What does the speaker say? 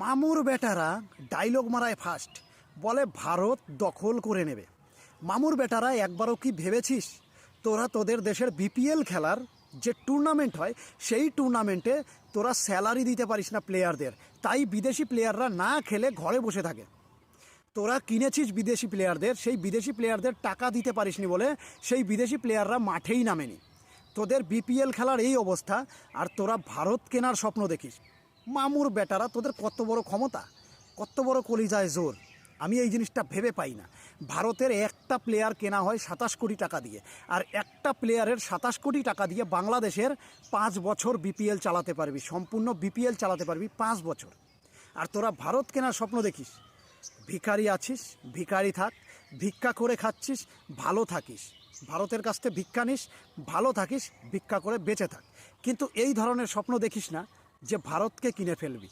মামুর বেটারা dialogue মারায় first, বলে ভারত দখল করে নেবে। মামুর বেটারা, একবারও কি ভেবেছিস? তোরা তোদের দেশের বিপিএল খেলার যে টুর্নামেন্ট হয়, সেই টুর্নামেন্টে তোরা স্যালারি দিতে পারিস না প্লেয়ারদের তাই বিদেশি প্লেয়াররা না খেলে ঘরে বসে থাকে। তোরা কিনেছিস বিদেশি প্লেয়ারদের সেই বিদেশি প্লেয়ারদের টাকা দিতে পারিসনি বলে সেই বিদেশি প্লেয়াররা মাঠেই নামেনি। তোদের বিপিএল খেলার এই অবস্থা, আর তোরা ভারত কেনার স্বপ্ন দেখিস। মামুর বেটারা তোদের কত বড় ক্ষমতা, কত বড় কলিজায় জোর। আমি এই জিনিসটা ভেবে পাই না। ভারতের একটা প্লেয়ার কেনা হয় সাতাশ কোটি টাকা দিয়ে, আর একটা প্লেয়ারের সাতাশ কোটি টাকা দিয়ে বাংলাদেশের পাঁচ বছর বিপিএল চালাতে পারবি, সম্পূর্ণ বিপিএল চালাতে পারবি পাঁচ বছর। আর তোরা ভারত কেনার স্বপ্ন দেখিস। ভিখারি আছিস, ভিখারি থাক, ভিক্ষা করে খাচ্ছিস, ভালো থাকিস। ভারতের কাছ থেকে ভিক্ষা নিস, ভালো থাকিস, ভিক্ষা করে বেঁচে থাক। কিন্তু এই ধরনের স্বপ্ন দেখিস না যে ভারতকে কিনে ফেলবি।